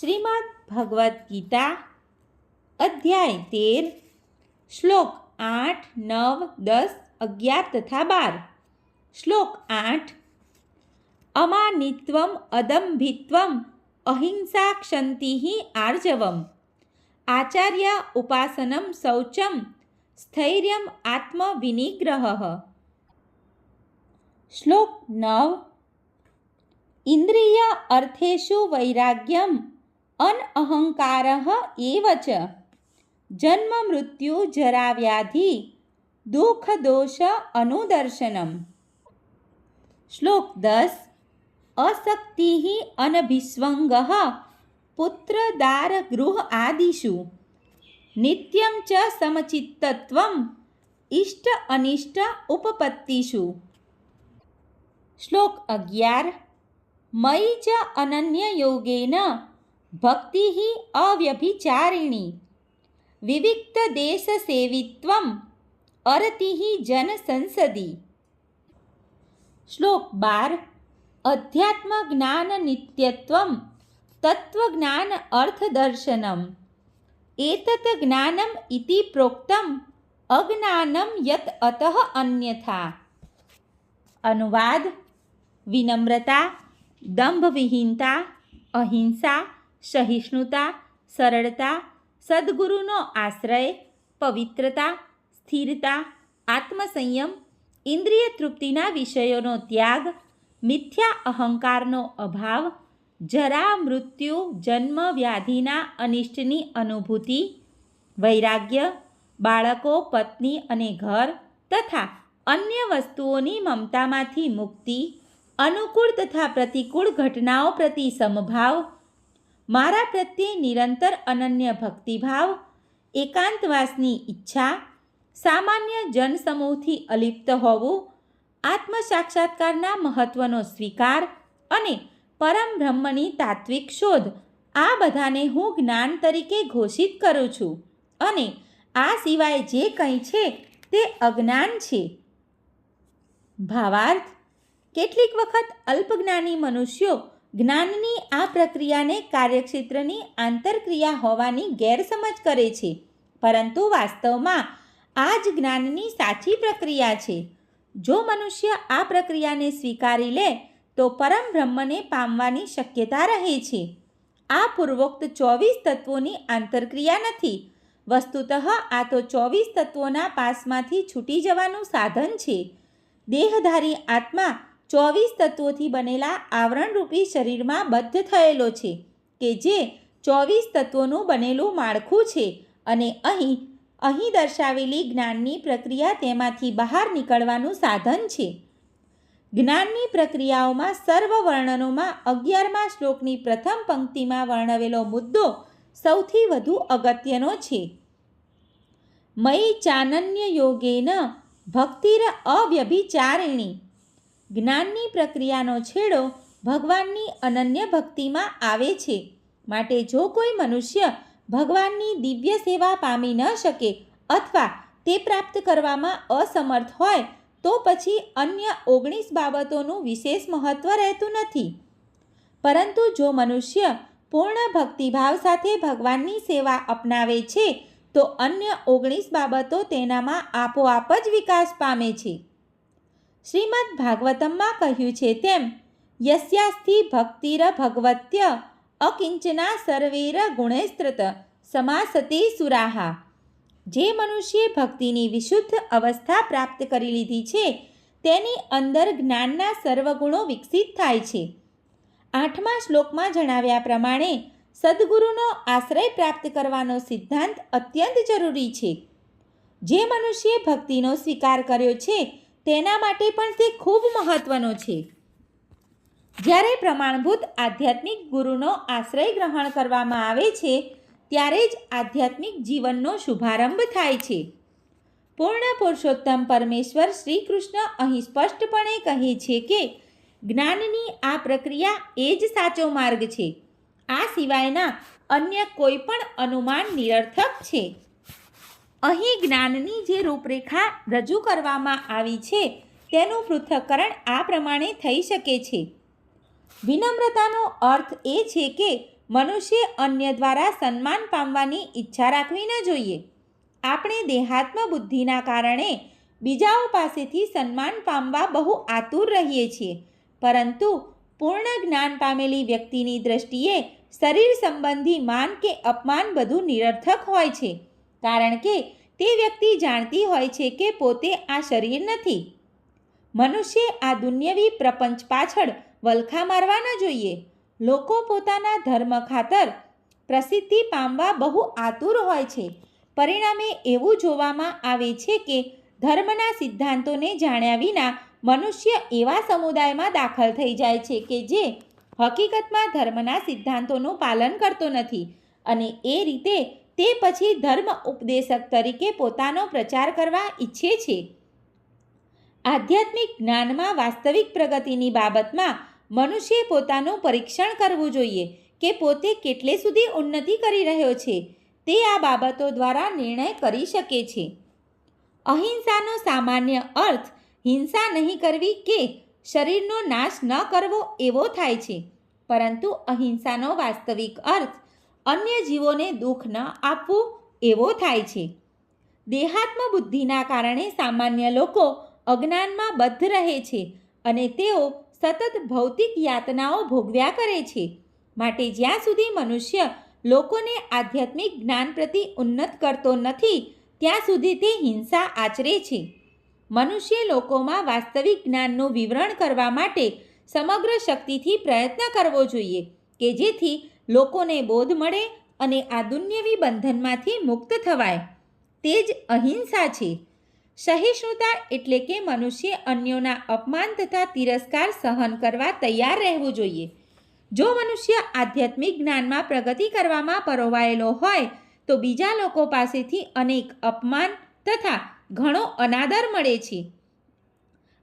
શ્રીમદ ભગવદ્ ગીતા, અધ્યાય તેર, શ્લોક આઠ, નવ, દસ, અગિયાર તથા બાર. શ્લોક આઠ, અમાનિત્વમ અદંભિત્વમ અહિંસા ક્ષંતિ આર્જવમ. આચાર્ય ઉપાસનમ શૌચમ સ્થૈર્યમ આત્મવિનિગ્રહ. શ્લોક નવ, ઇન્દ્રિય અર્થેશુ વૈરાગ્યમ અનઅહંકાર એવ ચ. જન્મ મૃત્યુ જરા વ્યાધિ દુઃખ દોષ અનુદર્શનમ. શ્લોક દસ. અશક્તિ અનભિસ્વંગ પુત્ર દાર ગૃહ આદિષુ. નિત્યમ ચ સમચિત્તત્વ ઇષ્ટ અનિષ્ટ ઉપપત્તિષુ. શ્લોક અગિયાર. મયી ચ અનન્ય યોગેન ભક્તિ અવ્યભિચારિણી. વિવિક્ત દેશ સેવિત્વમ અરતિ જન સંસદી શ્લોક બાર. અધ્યાત્મ જ્ઞાન નિત્યત્વમ તત્વજ્ઞાન અર્થદર્શનમ. એતત જ્ઞાનમ ઇતિ પ્રોક્તમ અજ્ઞાનમ યત અતઃ અન્યથા. અનુવાદ. વિનમ્રતા. દંભવિહીનતા. અહિંસા. સહિષ્ણુતા, સરળતા, સદ્ગુરુનો આશ્રય, પવિત્રતા, સ્થિરતા, આત્મસંયમ, ઇન્દ્રિય તૃપ્તિના વિષયોનો ત્યાગ, મિથ્યા અહંકારનો અભાવ, જરા મૃત્યુ, જન્મ વ્યાધિના અનિષ્ટની અનુભૂતિ, વૈરાગ્ય, બાળકો, પત્ની અને ઘર તથા અન્ય વસ્તુઓની મમતામાંથી મુક્તિ, અનુકૂળ તથા પ્રતિકૂળ ઘટનાઓ પ્રતિ સમભાવ મારા પ્રત્યે નિરંતર અનન્ય ભક્તિભાવ, એકાંતવાસની ઈચ્છા, સામાન્ય જનસમૂહથી અલિપ્ત હોવું આત્મ સાક્ષાત્કારના મહત્વનો સ્વીકાર અને પરમ બ્રહ્મની તાત્વિક શોધ, આ બધાને હું જ્ઞાન તરીકે ઘોષિત કરું છું અને આ સિવાય જે કંઈ છે તે અજ્ઞાન છે. ભાવાર્થ, કેટલીક વખત અલ્પજ્ઞાની મનુષ્યો જ્ઞાનની આ પ્રક્રિયાને કાર્યક્ષેત્રની આંતરક્રિયા હોવાની ગેરસમજ કરે છે. પરંતુ વાસ્તવમાં આ જ જ્ઞાનની સાચી પ્રક્રિયા છે. જો મનુષ્ય આ પ્રક્રિયાને સ્વીકારી લે, તો પરમ બ્રહ્મને પામવાની શક્યતા રહે છે. આ પૂર્વોક્ત ચોવીસ તત્વોની આંતરક્રિયા નથી. વસ્તુતઃ આ તો ચોવીસ તત્વોના પાસમાંથી છૂટી જવાનું સાધન છે. દેહધારી આત્મા ચોવીસ તત્વોથી બનેલા આવરણરૂપી શરીરમાં બદ્ધ થયેલો છે, કે જે ચોવીસ તત્વોનું બનેલું માળખું છે અને અહીં અહીં દર્શાવેલી જ્ઞાનની પ્રક્રિયા તેમાંથી બહાર નીકળવાનું સાધન છે. જ્ઞાનની પ્રક્રિયાઓમાં સર્વ વર્ણનોમાં અગિયારમા શ્લોકની પ્રથમ પંક્તિમાં વર્ણવેલો મુદ્દો સૌથી વધુ અગત્યનો છે. મયી ચાનન્ય યોગેન ભક્તિર અવ્યભિચારિણી જ્ઞાનની પ્રક્રિયાનો છેડો ભગવાનની અનન્ય ભક્તિમાં આવે છે. માટે જો કોઈ મનુષ્ય ભગવાનની દિવ્ય સેવા પામી ન શકે અથવા તે પ્રાપ્ત કરવામાં અસમર્થ હોય, તો પછી અન્ય ઓગણીસ બાબતોનું વિશેષ મહત્ત્વ રહેતું નથી. પરંતુ જો મનુષ્ય પૂર્ણ ભક્તિભાવ સાથે ભગવાનની સેવા અપનાવે છે, તો અન્ય ઓગણીસ બાબતો તેનામાં આપોઆપ જ વિકાસ પામે છે. શ્રીમદ ભાગવતમમાં કહ્યું છે તેમ યસ્યાસ્થિ ભક્તિર ભગવત્ય, અકિંચના સર્વેર ગુણેસ્ત્રત, સમાસતે સુરાહા. જે મનુષ્યે ભક્તિની વિશુદ્ધ અવસ્થા પ્રાપ્ત કરી લીધી છે, તેની અંદર જ્ઞાનના સર્વગુણો વિકસિત થાય છે. આઠમા શ્લોકમાં જણાવ્યા પ્રમાણે, સદગુરુનો આશ્રય પ્રાપ્ત કરવાનો સિદ્ધાંત અત્યંત જરૂરી છે. જે મનુષ્યે ભક્તિનો સ્વીકાર કર્યો છે તેના માટે પણ તે ખૂબ મહત્વનો છે. જ્યારે પ્રમાણભૂત આધ્યાત્મિક ગુરુનો આશ્રય ગ્રહણ કરવામાં આવે છે, ત્યારે જ આધ્યાત્મિક જીવનનો શુભારંભ થાય છે. પૂર્ણ પુરુષોત્તમ પરમેશ્વર શ્રી કૃષ્ણ અહીં સ્પષ્ટપણે કહે છે કે, જ્ઞાનની આ પ્રક્રિયા એ જ સાચો માર્ગ છે. આ સિવાયના અન્ય કોઈ પણ અનુમાન નિરર્થક છે. અહીં જ્ઞાનની જે રૂપરેખા રજૂ કરવામાં આવી છે, તેનું પૃથ્થકરણ આ પ્રમાણે થઈ શકે છે. વિનમ્રતાનો અર્થ એ છે કે મનુષ્ય અન્ય દ્વારા સન્માન પામવાની ઈચ્છા રાખવી ન જોઈએ. આપણે દેહાત્મ બુદ્ધિના કારણે બીજાઓ પાસેથી સન્માન પામવા બહુ આતુર રહીએ છીએ, પરંતુ પૂર્ણ જ્ઞાન પામેલી વ્યક્તિની દ્રષ્ટિએ શરીર સંબંધી માન કે અપમાન બધું નિરર્થક હોય છે. કારણ કે તે વ્યક્તિ જાણતી હોય છે કે પોતે આ શરીર નથી. મનુષ્ય આ દુન્યવી પ્રપંચ પાછળ વલખા મારવા ન જોઈએ. લોકો પોતાના ધર્મ ખાતર પ્રસિદ્ધિ પામવા બહુ આતુર હોય છે. પરિણામે એવું જોવામાં આવે છે કે ધર્મના સિદ્ધાંતોને જાણ્યા વિના મનુષ્ય એવા સમુદાયમાં દાખલ થઈ જાય છે કે જે હકીકતમાં ધર્મના સિદ્ધાંતોનું પાલન કરતો નથી અને એ રીતે તે પછી ધર્મ ઉપદેશક તરીકે પોતાનો પ્રચાર કરવા ઈચ્છે છે. આધ્યાત્મિક જ્ઞાનમાં વાસ્તવિક પ્રગતિની બાબતમાં મનુષ્યે પોતાનું પરીક્ષણ કરવું જોઈએ કે પોતે કેટલે સુધી ઉન્નતિ કરી રહ્યો છે, તે આ બાબતો દ્વારા નિર્ણય કરી શકે છે. અહિંસાનો સામાન્ય અર્થ હિંસા નહીં કરવી કે શરીરનો નાશ ન કરવો એવો થાય છે, પરંતુ અહિંસાનો વાસ્તવિક અર્થ અન્ય જીવોને દુઃખ ન આપવું એવો થાય છે. દેહાત્મ બુદ્ધિના કારણે સામાન્ય લોકો અજ્ઞાનમાં બદ્ધ રહે છે અને તેઓ સતત ભૌતિક યાતનાઓ ભોગવ્યા કરે છે. માટે જ્યાં સુધી મનુષ્ય લોકોને આધ્યાત્મિક જ્ઞાન પ્રતિ ઉન્નત કરતો નથી, ત્યાં સુધી તે હિંસા આચરે છે. મનુષ્ય લોકોમાં વાસ્તવિક જ્ઞાનનું વિવરણ કરવા માટે સમગ્ર શક્તિથી પ્રયત્ન કરવો જોઈએ કે જેથી લોકોને બોધ મળે અને આ દુન્યવી બંધનમાંથી મુક્ત થવાય. તે જ અહિંસા છે. સહિષ્ણુતા એટલે કે મનુષ્ય અન્યોના અપમાન તથા તિરસ્કાર સહન કરવા તૈયાર રહેવું જોઈએ. જો મનુષ્ય આધ્યાત્મિક જ્ઞાનમાં પ્રગતિ કરવામાં પરોવાયેલો હોય, તો બીજા લોકો પાસેથી અનેક અપમાન તથા ઘણો અનાદર મળે છે.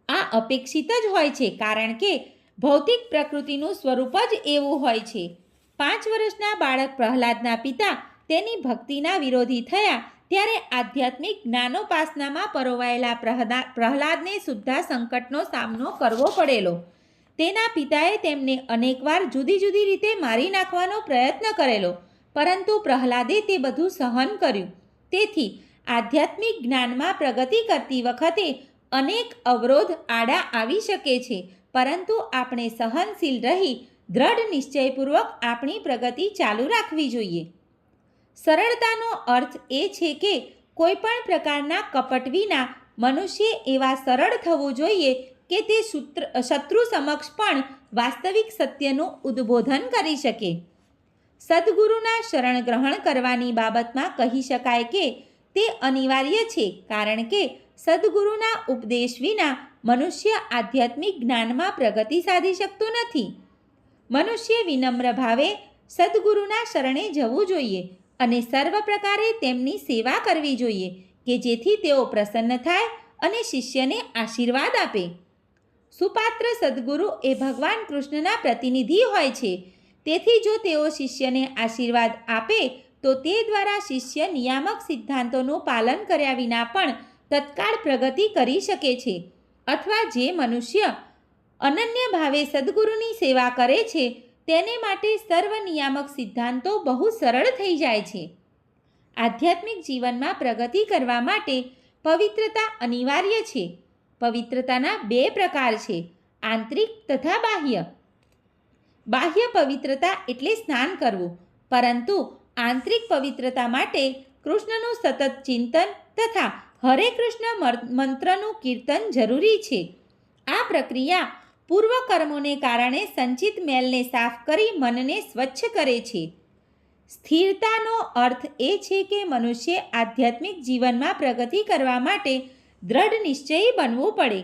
આ અપેક્ષિત જ હોય છે કારણ કે ભૌતિક પ્રકૃતિનું સ્વરૂપ જ એવું હોય છે. પાંચ વર્ષના બાળક પ્રહલાદના પિતા તેની ભક્તિના વિરોધી થયા ત્યારે આધ્યાત્મિક જ્ઞાનોપાસનામાં પરોવાયેલા પ્રહલા પ્રહલાદને સુદ્ધા સંકટનો સામનો કરવો પડેલો. તેના પિતાએ તેમને અનેકવાર જુદી જુદી રીતે મારી નાખવાનો પ્રયત્ન કરેલો, પરંતુ પ્રહલાદે તે બધું સહન કર્યું. તેથી આધ્યાત્મિક જ્ઞાનમાં પ્રગતિ કરતી વખતે અનેક અવરોધ આડા આવી શકે છે, પરંતુ આપણે સહનશીલ રહી દ્રઢ નિશ્ચયપૂર્વક આપણી પ્રગતિ ચાલુ રાખવી જોઈએ. સરળતાનો અર્થ એ છે કે કોઈપણ પ્રકારના કપટ વિના મનુષ્ય એવા સરળ થવું જોઈએ કે તે સૂત્ર, શત્રુ સમક્ષ પણ વાસ્તવિક સત્યનું ઉદ્બોધન કરી શકે. સદગુરુના શરણ ગ્રહણ કરવાની બાબતમાં કહી શકાય કે તે અનિવાર્ય છે કારણ કે સદગુરુના ઉપદેશ વિના મનુષ્ય આધ્યાત્મિક જ્ઞાનમાં પ્રગતિ સાધી શકતો નથી. મનુષ્ય વિનમ્ર ભાવે સદગુરુના શરણે જવું જોઈએ અને સર્વ પ્રકારે તેમની સેવા કરવી જોઈએ કે જેથી તેઓ પ્રસન્ન થાય અને શિષ્યને આશીર્વાદ આપે. સુપાત્ર સદગુરુ એ ભગવાન કૃષ્ણના પ્રતિનિધિ હોય છે. તેથી જો તેઓ શિષ્યને આશીર્વાદ આપે, તો તે દ્વારા શિષ્ય નિયામક સિદ્ધાંતોનું પાલન કર્યા વિના પણ તત્કાળ પ્રગતિ કરી શકે છે. અથવા જે મનુષ્ય અનન્ય ભાવે સદગુરુની સેવા કરે છે, તેને માટે સર્વ નિયામક સિદ્ધાંતો બહુ સરળ થઈ જાય છે. આધ્યાત્મિક જીવનમાં પ્રગતિ કરવા માટે પવિત્રતા અનિવાર્ય છે. પવિત્રતાના બે પ્રકાર છે, આંતરિક તથા બાહ્ય. બાહ્ય પવિત્રતા એટલે સ્નાન કરવું, પરંતુ આંતરિક પવિત્રતા માટે કૃષ્ણનું સતત ચિંતન તથા હરે કૃષ્ણ મંત્રનું કીર્તન જરૂરી છે. આ પ્રક્રિયા પૂર્વ કર્મોને કારણે સંચિત મેલને સાફ કરી મનને સ્વચ્છ કરે છે. સ્થિરતાનો અર્થ એ છે કે મનુષ્ય આધ્યાત્મિક જીવનમાં પ્રગતિ કરવા માટે દ્રઢ નિશ્ચયી બનવું પડે.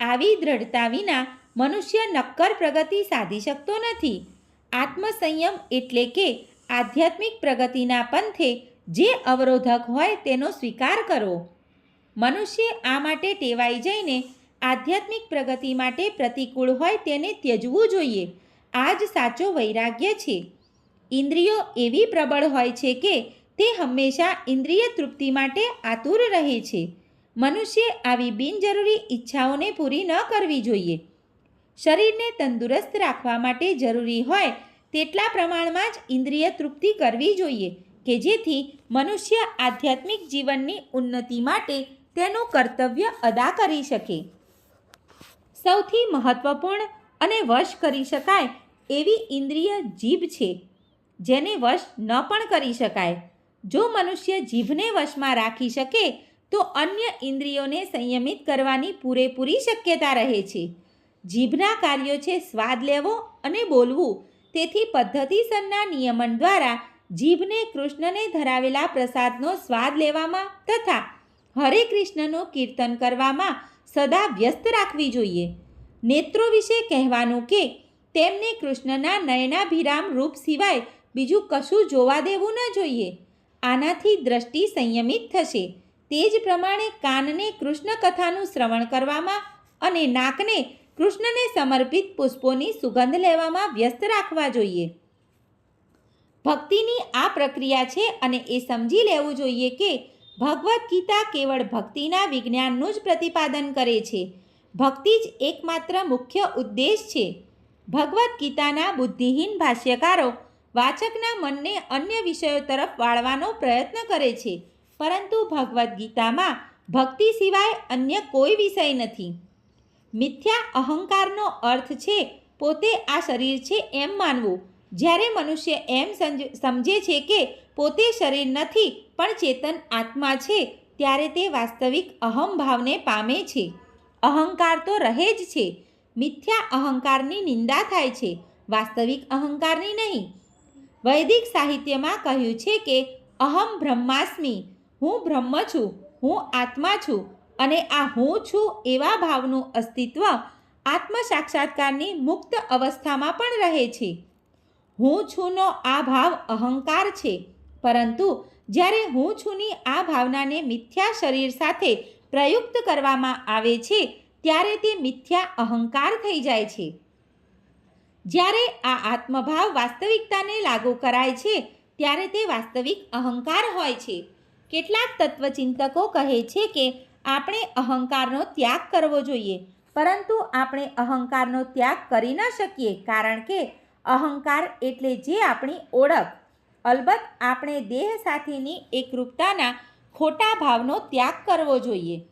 આવી દ્રઢતા વિના મનુષ્ય નક્કર પ્રગતિ સાધી શકતો નથી. આત્મસંયમ એટલે કે આધ્યાત્મિક પ્રગતિના પંથે જે અવરોધક હોય તેનો સ્વીકાર કરવો મનુષ્ય આ માટે ટેવાઈ જઈને આધ્યાત્મિક પ્રગતિ માટે પ્રતિકૂળ હોય તેને ત્યજવું જોઈએ. આ જ સાચો વૈરાગ્ય છે. ઇન્દ્રિયો એવી પ્રબળ હોય છે કે તે હંમેશા ઇન્દ્રિય તૃપ્તિ માટે આતુર રહે છે. મનુષ્ય આવી બિનજરૂરી ઈચ્છાઓને પૂરી ન કરવી જોઈએ. શરીરને તંદુરસ્ત રાખવા માટે જરૂરી હોય તેટલા પ્રમાણમાં જ ઇન્દ્રિય તૃપ્તિ કરવી જોઈએ કે જેથી મનુષ્ય આધ્યાત્મિક જીવનની ઉન્નતિ માટે તેનું કર્તવ્ય અદા કરી શકે. સૌથી મહત્વપૂર્ણ અને વશ કરી શકાય એવી ઇન્દ્રિય જીભ છે, જેને વશ ન પણ કરી શકાય. જો મનુષ્ય જીભને વશમાં રાખી શકે, તો અન્ય ઇન્દ્રિયોને સંયમિત કરવાની પૂરેપૂરી શક્યતા રહે છે. જીભના કાર્યો છે સ્વાદ લેવો અને બોલવું. તેથી પદ્ધતિસરના નિયમન દ્વારા જીભને કૃષ્ણને ધરાવેલા પ્રસાદનો સ્વાદ લેવામાં તથા હરે કૃષ્ણનું કીર્તન કરવામાં સદા વ્યસ્ત રાખવી જોઈએ. નેત્રો વિશે કહેવાનું કે, તેમને કૃષ્ણના નયનાભિરામ રૂપ સિવાય બીજું કશું જોવા દેવું ન જોઈએ. આનાથી દ્રષ્ટિ સંયમિત થશે. તે જ પ્રમાણે કાનને કૃષ્ણ કથાનું શ્રવણ કરવામાં અને નાકને કૃષ્ણને સમર્પિત પુષ્પોની સુગંધ લેવામાં વ્યસ્ત રાખવા જોઈએ. ભક્તિની આ પ્રક્રિયા છે અને એ સમજી લેવું જોઈએ કે ભગવદ્ ગીતા કેવળ ભક્તિના વિજ્ઞાનનું જ પ્રતિપાદન કરે છે. ભક્તિ જ એકમાત્ર મુખ્ય ઉદ્દેશ છે. ભગવદ્ ગીતાના બુદ્ધિહીન ભાષ્યકારો વાચકના મનને અન્ય વિષયો તરફ વાળવાનો પ્રયત્ન કરે છે, પરંતુ ભગવદ્ ગીતામાં ભક્તિ સિવાય અન્ય કોઈ વિષય નથી. મિથ્યા અહંકારનો અર્થ છે, પોતે આ શરીર છે એમ માનવું. જ્યારે મનુષ્ય એમ સમજે છે કે પોતે શરીર નથી, પણ ચેતન આત્મા છે, ત્યારે તે વાસ્તવિક અહમ ભાવને પામે છે. અહંકાર તો રહે જ છે. મિથ્યા અહંકારની નિંદા થાય છે. વાસ્તવિક અહંકારની નહીં. વૈદિક સાહિત્યમાં કહ્યું છે કે અહમ બ્રહ્માસ્મિ, હું બ્રહ્મ છું, હું આત્મા છું, અને આ હું છું એવા ભાવનું અસ્તિત્વ આત્મ સાક્ષાત્કારની મુક્ત અવસ્થામાં પણ રહે છે. હું છુંનો આ ભાવ અહંકાર છે. પરંતુ જ્યારે હું છુંની આ ભાવનાને મિથ્યા શરીર સાથે પ્રયુક્ત કરવામાં આવે છે, ત્યારે તે મિથ્યા અહંકાર થઈ જાય છે. જ્યારે આ આત્મભાવ વાસ્તવિકતાને લાગુ કરાય છે, ત્યારે તે વાસ્તવિક અહંકાર હોય છે. કેટલાક તત્વચિંતકો કહે છે કે આપણે અહંકારનો ત્યાગ કરવો જોઈએ, પરંતુ આપણે અહંકારનો ત્યાગ કરી ન શકીએ, કારણ કે અહંકાર એટલે જે આપણી ઓળખ. અલબત્ત, આપણે દેહ સાથેની એકરૂપતાના ખોટા ભાવનો ત્યાગ કરવો જોઈએ.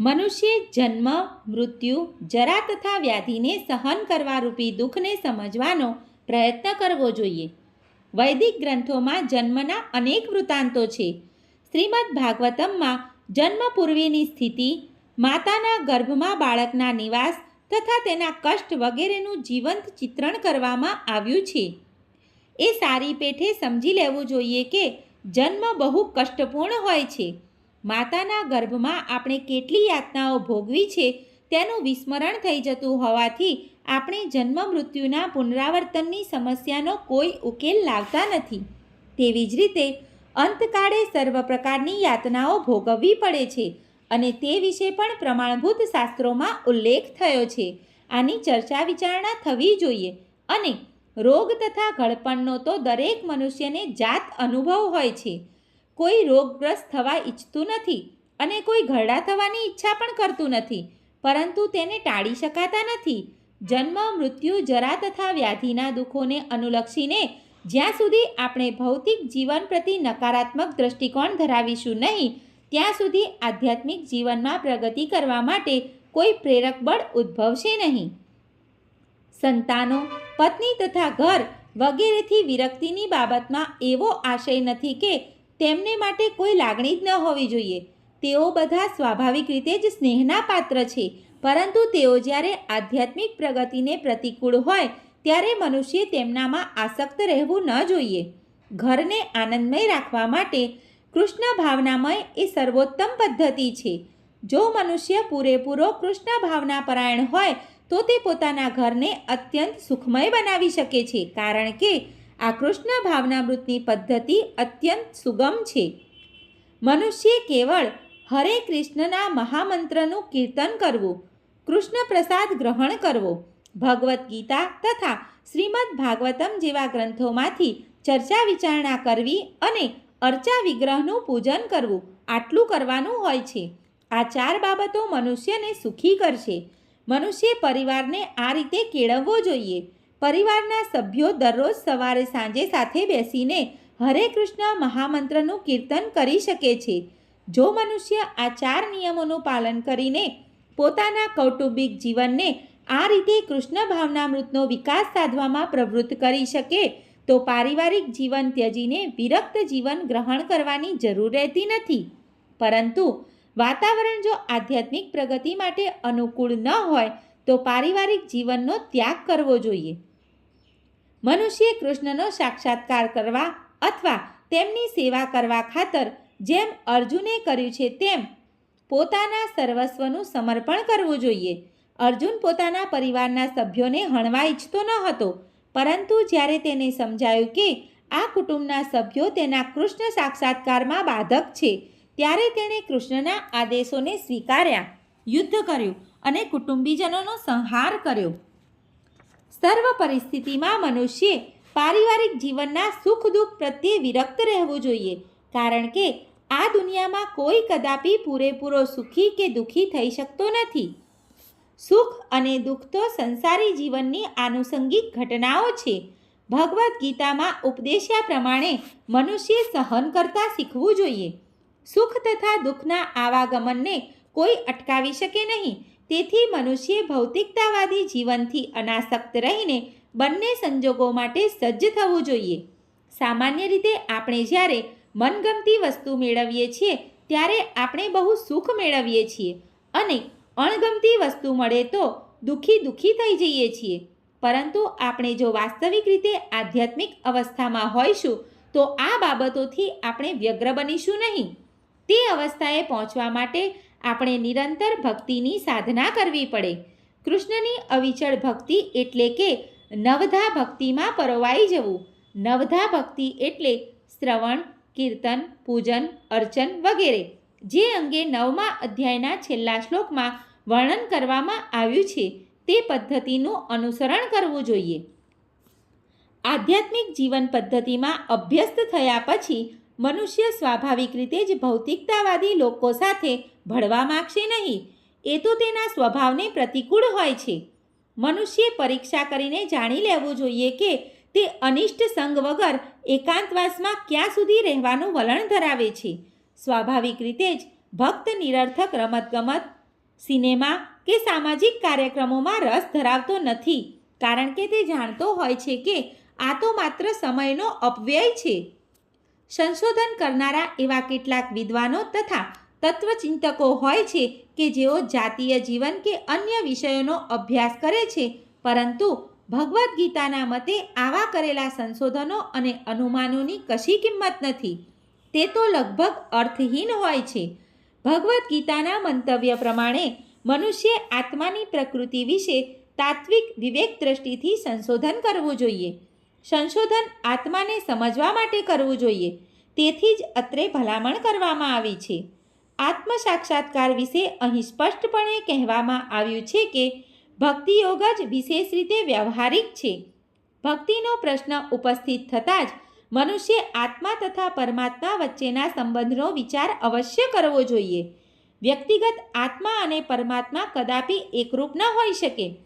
મનુષ્ય જન્મ, મૃત્યુ, જરા તથા વ્યાધિને સહન કરવા રૂપી દુઃખને સમજવાનો પ્રયત્ન કરવો જોઈએ. વૈદિક ગ્રંથોમાં જન્મના અનેક વૃત્તાંતો છે. શ્રીમદ ભાગવતમમાં જન્મ પૂર્વેની સ્થિતિ, માતાના ગર્ભમાં બાળકના નિવાસ તથા તેના કષ્ટ વગેરેનું જીવંત ચિત્રણ કરવામાં આવ્યું છે. એ સારી પેઠે સમજી લેવું જોઈએ કે જન્મ બહુ કષ્ટપૂર્ણ હોય છે. માતાના ગર્ભમાં આપણે કેટલી યાતનાઓ ભોગવી છે તેનું વિસ્મરણ થઈ જતું હોવાથી આપણે જન્મ મૃત્યુના પુનરાવર્તનની સમસ્યાનો કોઈ ઉકેલ લાવતા નથી. તેવી જ રીતે અંતકાળે સર્વ પ્રકારની યાતનાઓ ભોગવવી પડે છે. અને તે વિશે પણ પ્રમાણભૂત શાસ્ત્રોમાં ઉલ્લેખ થયો છે. આની ચર્ચા વિચારણા થવી જોઈએ અને રોગ તથા ઘડપણનો તો દરેક મનુષ્યને જાત અનુભવ હોય છે. કોઈ રોગગ્રસ્ત થવા ઈચ્છતું નથી અને કોઈ ઘરડા થવાની ઈચ્છા પણ કરતું નથી, પરંતુ તેને ટાળી શકાતા નથી. જન્મ, મૃત્યુ, જરા તથા વ્યાધિના દુઃખોને અનુલક્ષીને જ્યાં સુધી આપણે ભૌતિક જીવન પ્રતિ નકારાત્મક દ્રષ્ટિકોણ ધરાવીશું નહીં ત્યાં સુધી આધ્યાત્મિક જીવનમાં પ્રગતિ કરવા માટે કોઈ પ્રેરક બળ ઉદ્ભવશે નહીં. સંતાનો, પત્ની તથા ઘર વગેરેથી વિરક્તિની બાબતમાં એવો આશય નથી કે તેમને માટે કોઈ લાગણી જ ન હોવી જોઈએ. તેઓ બધા સ્વાભાવિક રીતે જ સ્નેહના પાત્ર છે, પરંતુ તેઓ જ્યારે આધ્યાત્મિક પ્રગતિને પ્રતિકૂળ હોય, ત્યારે મનુષ્ય તેમનામાં આસક્ત રહેવું ન જોઈએ. ઘરને આનંદમય રાખવા માટે કૃષ્ણ ભાવનામય એ સર્વોત્તમ પદ્ધતિ છે. જો મનુષ્ય પૂરેપૂરો કૃષ્ણ ભાવના પરાયણ હોય, તો તે પોતાના ઘરને અત્યંત સુખમય બનાવી શકે છે, કારણ કે આ કૃષ્ણ ભાવનામૃતની પદ્ધતિ અત્યંત સુગમ છે. મનુષ્ય કેવળ હરે કૃષ્ણના મહામંત્રનું કીર્તન કરવું કૃષ્ણ પ્રસાદ ગ્રહણ કરવો, ભગવદ્ ગીતા તથા શ્રીમદ ભાગવતમ જેવા ગ્રંથોમાંથી ચર્ચા વિચારણા કરવી અને અર્ચા વિગ્રહનું પૂજન કરવું, આટલું કરવાનું હોય છે. આ ચાર બાબતો મનુષ્યને સુખી કરશે. મનુષ્ય પરિવારને આ રીતે કેળવવો જોઈએ. પરિવારના સભ્યો દરરોજ સવારે સાંજે સાથે બેસીને હરે કૃષ્ણ મહામંત્રનું કીર્તન કરી શકે છે. જો મનુષ્ય આ ચાર નિયમોનું પાલન કરીને પોતાના કૌટુંબિક જીવનને આ રીતે કૃષ્ણ ભાવનામૃતનો વિકાસ સાધવામાં પ્રવૃત્ત કરી શકે તો પારિવારિક જીવન ત્યજીને વિરક્ત જીવન ગ્રહણ કરવાની જરૂર રહેતી નથી. પરંતુ વાતાવરણ જો આધ્યાત્મિક પ્રગતિ માટે અનુકૂળ ન હોય, તો પારિવારિક જીવનનો ત્યાગ કરવો જોઈએ. મનુષ્ય કૃષ્ણનો સાક્ષાત્કાર કરવા અથવા તેમની સેવા કરવા ખાતર જેમ અર્જુને કર્યું છે તેમ પોતાના સર્વસ્વનું સમર્પણ કરવું જોઈએ. અર્જુન પોતાના પરિવારના સભ્યોને હણવા ઈચ્છતો ન હતો પરંતુ જ્યારે તેને સમજાયું કે આ કુટુંબના સભ્યો તેના કૃષ્ણ સાક્ષાત્કારમાં બાધક છે, ત્યારે તેણે કૃષ્ણના આદેશોને સ્વીકાર્યા, યુદ્ધ કર્યું અને કુટુંબીજનોનો સંહાર કર્યો. સર્વ પરિસ્થિતિમાં મનુષ્યે પારિવારિક જીવનના સુખ દુઃખ પ્રત્યે વિરક્ત રહેવું જોઈએ, કારણ કે આ દુનિયામાં કોઈ કદાપી પૂરેપૂરો સુખી કે દુઃખી થઈ શકતો નથી. સુખ અને દુઃખ તો સંસારી જીવનની આનુષંગિક ઘટનાઓ છે. ભગવદ્ ગીતામાં ઉપદેશ્યા પ્રમાણે મનુષ્ય સહન કરતા શીખવું જોઈએ. સુખ તથા દુઃખના આવાગમનને કોઈ અટકાવી શકે નહીં. તેથી મનુષ્ય ભૌતિકતાવાદી જીવનથી અનાસક્ત રહીને બંને સંજોગો માટે સજ્જ થવું જોઈએ. સામાન્ય રીતે આપણે જ્યારે મનગમતી વસ્તુ મેળવીએ છીએ, ત્યારે આપણે બહુ સુખ મેળવીએ છીએ અને અણગમતી વસ્તુ મળે તો દુઃખી દુઃખી થઈ જઈએ છીએ. પરંતુ આપણે જો વાસ્તવિક રીતે આધ્યાત્મિક અવસ્થામાં હોઈશું, તો આ બાબતોથી આપણે વ્યગ્ર બનીશું નહીં. તે અવસ્થાએ પહોંચવા માટે આપણે નિરંતર ભક્તિની સાધના કરવી પડે. કૃષ્ણની અવિચળ ભક્તિ એટલે કે નવધા ભક્તિમાં પરોવાઈ જવું. નવધા ભક્તિ એટલે શ્રવણ, કીર્તન, પૂજન, અર્ચન વગેરે. જે અંગે નવમા અધ્યાયના છેલ્લા શ્લોકમાં વર્ણન કરવામાં આવ્યું છે, તે પદ્ધતિનું અનુસરણ કરવું જોઈએ. આધ્યાત્મિક જીવન પદ્ધતિમાં અભ્યસ્ત થયા પછી મનુષ્ય સ્વાભાવિક રીતે જ ભૌતિકતાવાદી લોકો સાથે ભળવા માગશે નહીં. એ તો તેના સ્વભાવને પ્રતિકૂળ હોય છે. મનુષ્ય પરીક્ષા કરીને જાણી લેવું જોઈએ કે તે અનિષ્ટ સંગ વગર એકાંતવાસમાં ક્યાં સુધી રહેવાનું વલણ ધરાવે છે. સ્વાભાવિક રીતે જ ભક્ત નિરર્થક રમતગમત, સિનેમા કે સામાજિક કાર્યક્રમોમાં રસ ધરાવતો નથી, કારણ કે તે જાણતો હોય છે કે આ તો માત્ર સમયનો અપવ્યય છે. સંશોધન કરનારા એવા કેટલાક વિદ્વાનો તથા તત્વચિંતકો હોય છે કે જેઓ જાતીય જીવન કે અન્ય વિષયોનો અભ્યાસ કરે છે, પરંતુ ભગવદ્ ગીતાના મતે આવા કરેલા સંશોધનો અને અનુમાનોની કશી કિંમત નથી. તે તો લગભગ અર્થહીન હોય છે. ભગવદ્ ગીતાના મંતવ્ય પ્રમાણે, મનુષ્ય આત્માની પ્રકૃતિ વિશે તાત્વિક વિવેક દ્રષ્ટિથી સંશોધન કરવું જોઈએ. સંશોધન આત્માને સમજવા માટે કરવું જોઈએ. તેથી જ અત્રે ભલામણ કરવામાં આવી છે. આત્મ સાક્ષાત્કાર વિશે અહીં સ્પષ્ટપણે કહેવામાં આવ્યું છે કે, ભક્તિયોગ જ વિશેષ રીતે વ્યવહારિક છે. ભક્તિનો પ્રશ્ન ઉપસ્થિત થતાં જ મનુષ્ય આત્મા તથા પરમાત્મા વચ્ચેના સંબંધનો વિચાર અવશ્ય કરવો જોઈએ. વ્યક્તિગત આત્મા અને પરમાત્મા કદાપી એકરૂપ ન હોઈ શકે.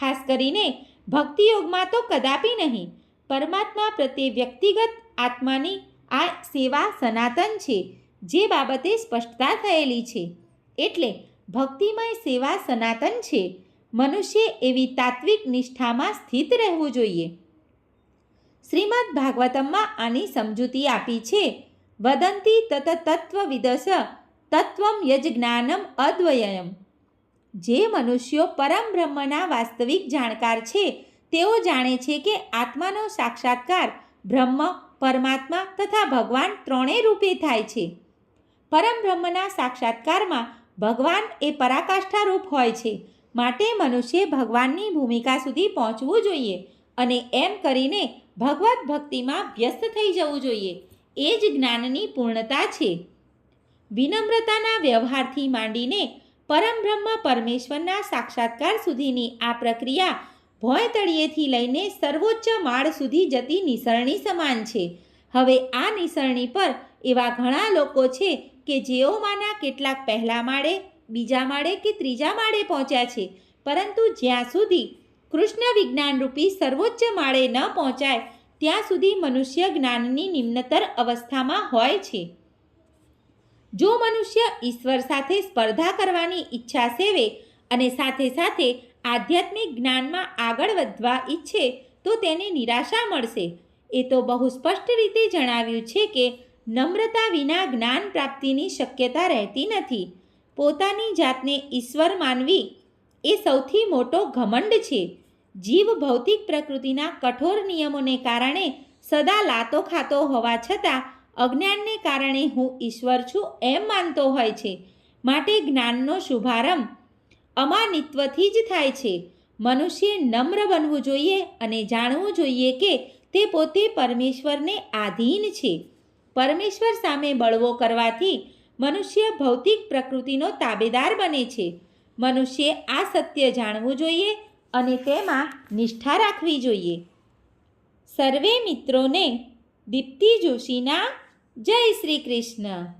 ખાસ કરીને ભક્તિયોગમાં તો કદાપી નહીં. પરમાત્મા પ્રત્યે વ્યક્તિગત આત્માની આ સેવા સનાતન છે, જે બાબતે સ્પષ્ટતા થયેલી છે. એટલે ભક્તિમય સેવા સનાતન છે. મનુષ્ય એવી તાત્વિક નિષ્ઠામાં સ્થિત રહેવું જોઈએ. શ્રીમદ ભાગવતમમાં આની સમજૂતી આપી છે. વદંતી તત તત્વવિદસ તત્વમ યજ્ઞાનમ અદ્વયમ. જે મનુષ્યો પરમ બ્રહ્મના વાસ્તવિક જાણકાર છે, તેઓ જાણે છે કે આત્માનો સાક્ષાત્કાર બ્રહ્મ, પરમાત્મા તથા ભગવાન ત્રણેય રૂપે થાય છે. પરમ બ્રહ્મના સાક્ષાત્કારમાં ભગવાન એ પરાકાષ્ઠા રૂપ હોય છે, માટે મનુષ્ય ભગવાનની ભૂમિકા સુધી પહોંચવું જોઈએ અને એમ કરીને ભગવત ભક્તિમાં વ્યસ્ત થઈ જવું જોઈએ. એ જ જ્ઞાનની પૂર્ણતા છે. વિનમ્રતાના વ્યવહારથી માંડીને પરમબ્રહ્મ પરમેશ્વરના સાક્ષાત્કાર સુધીની આ પ્રક્રિયા ભોય તળિયેથી લઈને સર્વોચ્ચ માળ સુધી જતી નિસરણી સમાન છે. હવે આ નિસરણી પર એવા ઘણા લોકો છે કે જેઓમાંના કેટલાક પહેલા માળે, બીજા માળે કે ત્રીજા માળે પહોંચ્યા છે. પરંતુ જ્યાં સુધી કૃષ્ણ વિજ્ઞાનરૂપી સર્વોચ્ચ માળે ન પહોંચાય, ત્યાં સુધી મનુષ્ય જ્ઞાનની નિમ્નતર અવસ્થામાં હોય છે. જો મનુષ્ય ઈશ્વર સાથે સ્પર્ધા કરવાની ઈચ્છા સેવે અને સાથે સાથે આધ્યાત્મિક જ્ઞાનમાં આગળ વધવા ઈચ્છે, તો તેને નિરાશા મળશે. એ તો બહુ સ્પષ્ટ રીતે જણાવ્યું છે કે, નમ્રતા વિના જ્ઞાન પ્રાપ્તિની શક્યતા રહેતી નથી. પોતાની જાતને ઈશ્વર માનવી એ સૌથી મોટો ઘમંડ છે. જીવ ભૌતિક પ્રકૃતિના કઠોર નિયમોને કારણે સદા લાતો ખાતો હોવા છતાં અજ્ઞાનને કારણે હું ઈશ્વર છું એમ માનતો હોય છે. માટે જ્ઞાનનો શુભારંભ અમાનિત્વથી જ થાય છે. મનુષ્ય નમ્ર બનવું જોઈએ અને જાણવું જોઈએ કે તે પોતે પરમેશ્વરને આધીન છે. પરમેશ્વર સામે બળવો કરવાથી મનુષ્ય ભૌતિક પ્રકૃતિનો તાબેદાર બને છે. મનુષ્ય આ સત્ય જાણવું જોઈએ અને તેમાં નિષ્ઠા રાખવી જોઈએ. સર્વે મિત્રોને દીપ્તિ જોશીના જય શ્રી કૃષ્ણ.